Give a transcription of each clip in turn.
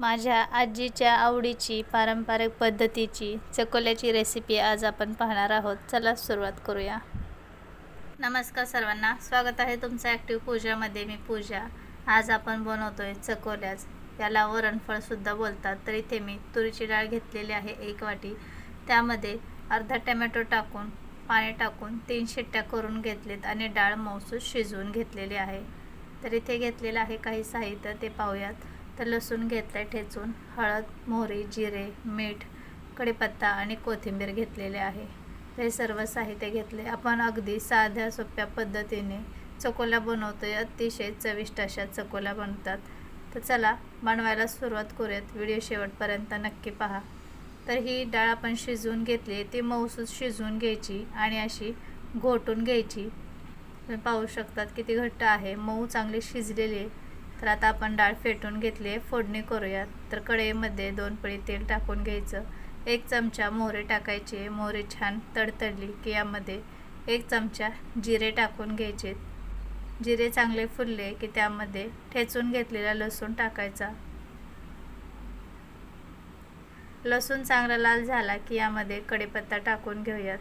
माझ्या आजीच्या आवडीची पारंपरिक पद्धतीची चकोल्याची रेसिपी आज आपण पाहणार आहोत. चला सुरुवात करूया. नमस्कार सर्वांना. स्वागत आहे तुमचं ॲक्टिव्ह पूजामध्ये मी पूजा. आज आपण बनवतोय चकोल्याच. याला वरणफळसुद्धा बोलतात. तर इथे मी तुरीची डाळ घेतलेली आहे एक वाटी. त्यामध्ये अर्धा टमॅटो टाकून पाणी टाकून तीन शिट्ट्या करून घेतलेत आणि डाळ मऊसूस शिजवून घेतलेली आहे. तर इथे घेतलेलं आहे काही साहित्य. ते पाहूयात. तर लसूण घेतलं आहे ठेचून. हळद मोहरी जिरे मीठ कढीपत्ता आणि कोथिंबीर घेतलेले आहे. तर हे सर्व साहित्य घेतले. आपण अगदी साध्या सोप्या पद्धतीने चकोल्या बनवतोय. अतिशय चविष्ट अशा चकोल्या बनतात. तर चला बनवायला सुरुवात करूयात. व्हिडिओ शेवटपर्यंत नक्की पहा. तर ही डाळ आपण शिजवून घेतली ती मऊसूद शिजवून घ्यायची आणि अशी घोटून घ्यायची. तुम्ही पाहू शकतात किती घट्ट आहे. मऊ चांगली शिजलेली आहे. तर आता आपण डाळ फेटून घेतली आहे. फोडणी करूयात. तर कढईमध्ये दोन पळी तेल टाकून घ्यायचं. एक चमचा मोहरी टाकायची मोहरी छान तडतडली की यामध्ये एक चमचा जिरे टाकून घ्यायचे जिरे चांगले फुलले की त्यामध्ये ठेचून घेतलेला लसूण टाकायचा. लसूण चांगला लाल झाला की यामध्ये कढीपत्ता टाकून घेऊयात.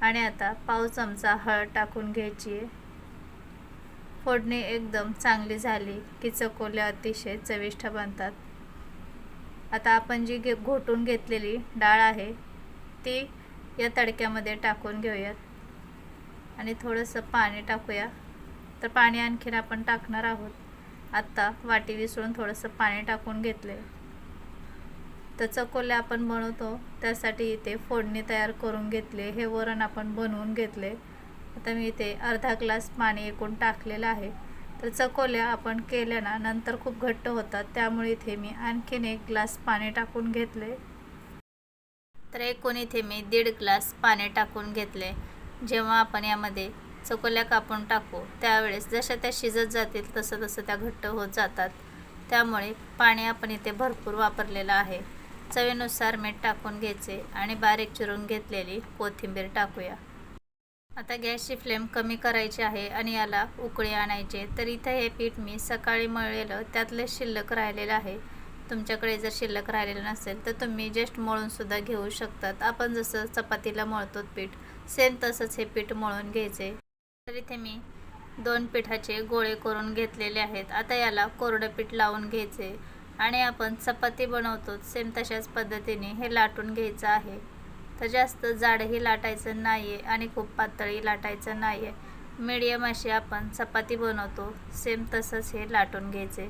आणि आता पाव चमचा हळद टाकून घ्यायची आहे. फोडणी एकदम चांगली झाली की चकोल्या अतिशय चविष्ट बनतात. आता आपण जी घे घोटून घेतलेली डाळ आहे ती या तडक्यामध्ये टाकून घेऊयात. आणि थोडंसं पाणी टाकूया. तर पाणी आणखीन आपण टाकणार आहोत. आत्ता वाटी विसळून थोडंसं पाणी टाकून घेतले तर चकोल्या आपण बनवतो त्यासाठी इथे फोडणी तयार करून घेतले हे वरण आपण बनवून घेतले आता मी इथे अर्धा ग्लास पाणी एकूण टाकलेलं आहे. तर चकोल्या आपण केल्या ना नंतर खूप घट्ट होतात. त्यामुळे इथे मी आणखीन एक ग्लास पाणी टाकून घेतले. तर एकूण इथे मी दीड ग्लास पाणी टाकून घेतले. जेव्हा आपण यामध्ये चकोल्या कापून टाकू त्यावेळेस जशा त्या शिजत जातील तसं तसं त्या घट्ट होत जातात. त्यामुळे पाणी आपण इथे भरपूर वापरलेलं आहे. चवीनुसार मीठ टाकून घ्यायचे आणि बारीक चिरून घेतलेली कोथिंबीर टाकूया. आता गॅसची फ्लेम कमी करायची आहे आणि याला उकळी आणायचे. तर इथं हे पीठ मी सकाळी मळलेलं त्यातलं शिल्लक राहिलेलं आहे. तुमच्याकडे जर शिल्लक राहिलेलं नसेल तर तुम्ही जस्ट मळूनसुद्धा घेऊ शकतात. आपण जसं चपातीला मळतो पीठ सेम तसंच हे पीठ मळून घ्यायचे. तर इथे मी दोन पिठाचे गोळे करून घेतलेले आहेत. आता याला कोरडं पीठ लावून घ्यायचे. आणि आपण चपाती बनवतो सेम तशाच पद्धतीने हे लाटून घ्यायचं आहे. तर जास्त जाडही लाटायचं नाही आहे आणि खूप पातळी लाटायचं नाही आहे मीडियम अशी आपण चपाती बनवतो. सेम तसंच हे लाटून घ्यायचे.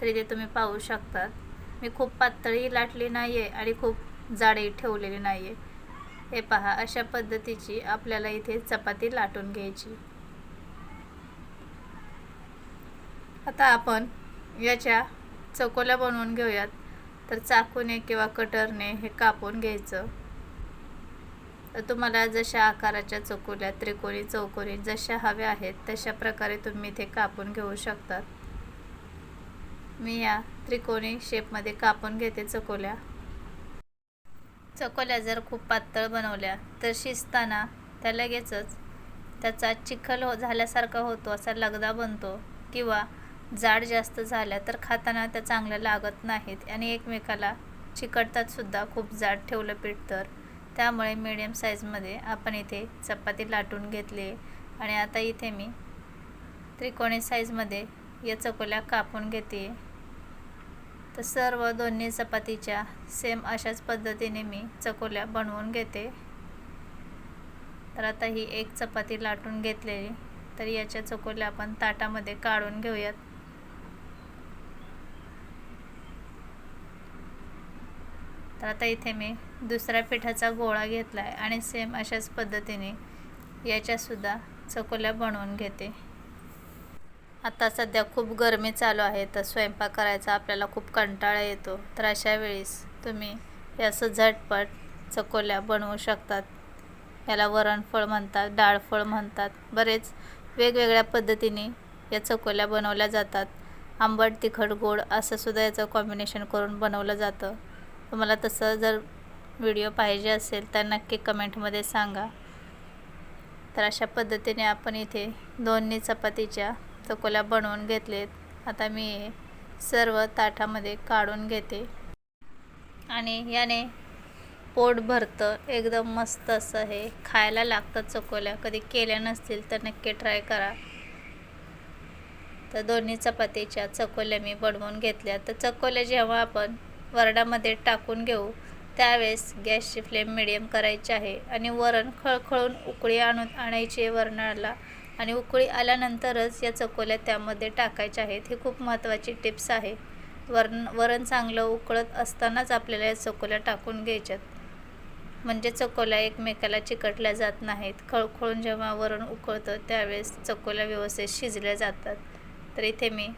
तर इथे तुम्ही पाहू शकतात. मी खूप पातळी लाटली नाही आहे आणि खूप जाडही ठेवलेली नाही आहे हे पहा अशा पद्धतीची आपल्याला इथे चपाती लाटून घ्यायची. आता आपण याच्या चकोल्या बनवून घेऊयात. तर चाकूने किंवा कटरने हे कापून घ्यायचं. तुम्हाला जशा आकाराच्या चकोल्या त्रिकोणी चौकोनी जशा हव्या आहेत तशा प्रकारे तुम्ही ते कापून घेऊ शकतात मी या त्रिकोणी शेपमध्ये कापून घेते चकोल्या. चकोल्या जर खूप पातळ बनवल्या तर शिजताना त्या लगेचच त्याचा चिखल हो झाल्यासारखा होतो असा लगदा बनतो किंवा जाड जास्त झाल्या तर खाताना त्या चांगल्या लागत नाहीत आणि एकमेकाला चिकटतात सुद्धा खूप जाड ठेवलं पीठ तर. त्यामुळे मीडियम साईजमध्ये आपण इथे चपाती लाटून घेतली. आणि आता इथे मी त्रिकोणी साईजमध्ये या चकोल्या कापून घेते. तर सर्व दोन्ही चपातीच्या सेम अशाच पद्धतीने मी चकोल्या बनवून घेते. तर आता ही एक चपाती लाटून घेतलेली. तर याच्या चकोल्या आपण ताटामध्ये काढून घेऊयात. तर आता इथे मी दुसऱ्या पिठाचा गोळा घेतला आहे आणि सेम अशाच पद्धतीने याच्यासुद्धा चकोल्या बनवून घेते. आता सध्या खूप गरमी चालू आहे तर स्वयंपाक करायचा आपल्याला खूप कंटाळा येतो. तर अशा वेळेस तुम्ही याचं असं झटपट चकोल्या बनवू शकतात. याला वरणफळ म्हणतात डाळफळ म्हणतात बरेच वेगवेगळ्या पद्धतीने या चकोल्या बनवल्या जातात. आंबट तिखट गोड असंसुद्धा याचं कॉम्बिनेशन करून बनवलं जातं. तुम्हाला तसं जर व्हिडिओ पाहिजे असेल तर नक्की कमेंटमध्ये सांगा. तर अशा पद्धतीने आपण इथे दोन्ही चपातीच्या चकोल्या बनवून घेतलेत. आता मी सर्व ताटामध्ये काढून घेते. आणि याने पोट भरतं. एकदम मस्त असं हे खायला लागतं चकोल्या कधी केल्या नसतील तर नक्की ट्राय करा. तर दोन्ही चपातीच्या चकोल्या मी बनवून घेतल्या. तर चकोल्या जेव्हा आपण वरडामध्ये टाकून घेऊ. त्यावेळेस गॅसची फ्लेम मिडियम करायची आहे आणि वरण खळखळून उकळी आणून आणायची वरणाला. आणि उकळी आल्यानंतरच या चकोल्या त्यामध्ये टाकायच्या आहेत. ही खूप महत्त्वाची टिप्स आहे. वरण वरण चांगलं उकळत असतानाच आपल्याला या चकोल्या टाकून घ्यायच्यात. म्हणजे चकोल्या एकमेकाला चिकटल्या जात नाहीत. खळखळून जेव्हा वरण उकळतं त्यावेळेस चकोल्या व्यवस्थित शिजल्या जातात. तर इथे मी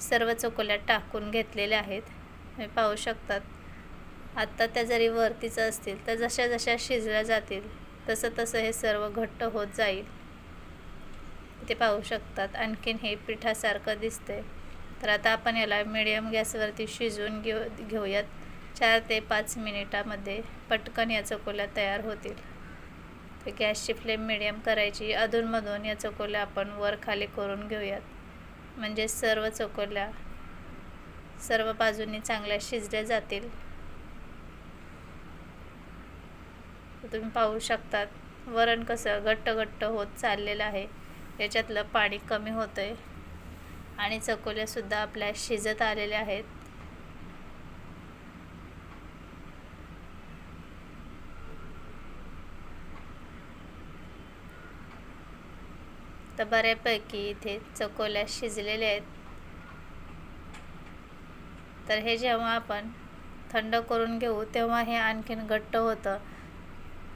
सर्व चकोल्या टाकून घेतलेल्या आहेत. हे पाहू शकतात. आत्ता त्या जरी वरतीचं असतील तर जशा जशा शिजल्या जातील तसं तसं हे सर्व घट्ट होत जाईल. ते पाहू शकतात. आणखीन हे पिठासारखं दिसते तर आता आपण याला मिडियम गॅसवरती शिजवून घेऊ घेऊयात. चार ते पाच मिनिटामध्ये पटकन या चकोल्या तयार होतील. तर गॅसची फ्लेम मिडियम करायची. अधूनमधून या चकोल्या आपण वर खाली करून घेऊयात. म्हणजे सर्व चकोल्या सर्व बाजूंनी चांगल्या शिजल्या जातील. तुम्ही पाहू शकतात वरण कसं घट्ट घट्ट होत चाललेलं आहे. याच्यातलं पाणी कमी होतं आहे आणि चकोल्यासुद्धा आपल्या शिजत आलेल्या आहेत. तर बऱ्यापैकी इथे चकोल्या शिजलेल्या आहेत. तर हे जेव्हा आपण थंड करून घेऊ तेव्हा हे आणखीन घट्ट होतं.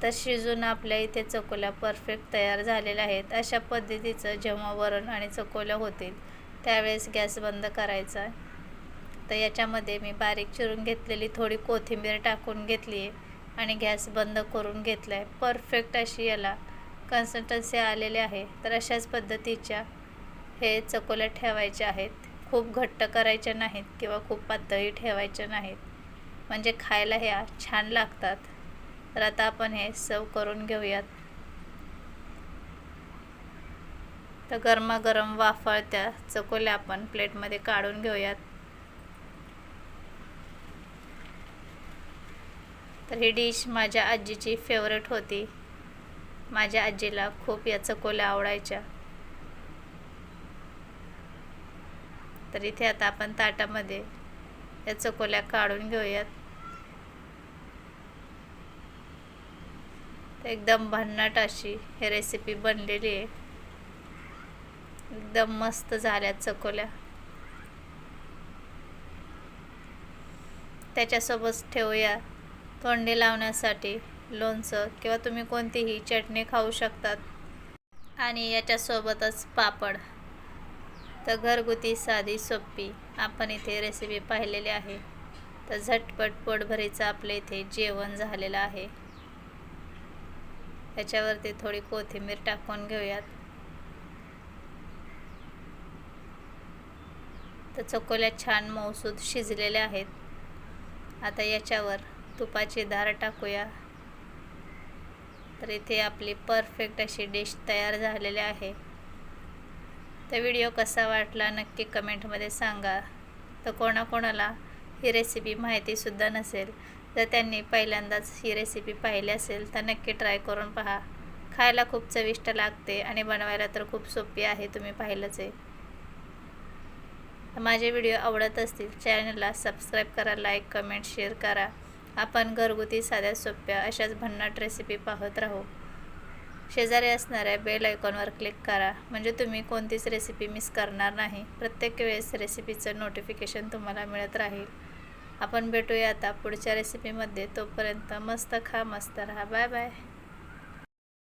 तर शिजून आपल्या इथे चकोल्या परफेक्ट तयार झालेल्या आहेत. अशा पद्धतीचं जेव्हा वरण आणि चकोल्या होतील त्यावेळेस गॅस बंद करायचा. तर याच्यामध्ये मी बारीक चिरून घेतलेली थोडी कोथिंबीर टाकून घेतली आहे आणि गॅस बंद करून घेतला आहे परफेक्ट अशी याला कन्सिस्टन्सी आलेले आहे. तर अशाच पद्धतीच्या हे चकोल्या ठेवायच्या आहेत. खूप घट्ट करायच्या नाहीत किंवा खूप पातळी ठेवायच्या नाहीत. म्हणजे खायला ह्या छान लागतात. तर आता आपण हे सर्व करून घेऊयात. तर गरमागरम वाफळत्या चकोल्या आपण प्लेटमध्ये काढून घेऊयात. तर ही डिश माझ्या आजीची फेवरेट होती. माझ्या आजीला खूप या चकोल्या आवडायच्या. तर इथे आता आपण ताटामध्ये या चकोल्या काढून घेऊयात. एकदम भन्नाट अशी हे रेसिपी बनलेली आहे. एकदम मस्त झाल्या चकोल्या. त्याच्यासोबत ठेवूया तोंडी लावण्यासाठी लोणचं किंवा तुम्ही कोणतीही चटणी खाऊ शकतात. आणि याच्यासोबतच पापड. तर घरगुती साधी सोपी आपण इथे रेसिपी पाहिलेली आहे. तर झटपट पोटभरीचं आपलं इथे जेवण झालेलं आहे. त्याच्यावरती थोडी कोथिंबीर टाकून घेऊयात. तर चकोल्या छान मौसूद शिजलेल्या आहेत. आता याच्यावर तुपाची धार टाकूया. तर इथे आपली परफेक्ट अशी डिश तयार झालेली आहे. तर व्हिडिओ कसा वाटला नक्की कमेंटमध्ये सांगा. तर कोणाकोणाला ही रेसिपी माहितीसुद्धा नसेल जर त्यांनी पहिल्यांदाच ही रेसिपी पाहिली असेल तर नक्की ट्राय करून पहा. खायला खूप चविष्ट लागते आणि बनवायला तर खूप सोपी आहे तुम्ही पाहिलंच आहे. माझे व्हिडिओ आवडत असतील चॅनलला सबस्क्राईब करा लाईक कमेंट शेअर करा. आपण घरगुती साध्या सोप्या अशाच भन्नाट रेसिपी पाहत राहू. शेजारी असणाऱ्या बेल आयकॉनवर क्लिक करा. म्हणजे तुम्ही कोणतीच रेसिपी मिस करणार नाही. प्रत्येक वेळेस रेसिपीचं नोटिफिकेशन तुम्हाला मिळत राहील. आपण भेटूया आता पुढच्या रेसिपीमध्ये तोपर्यंत मस्त खा मस्त राहा. Bye bye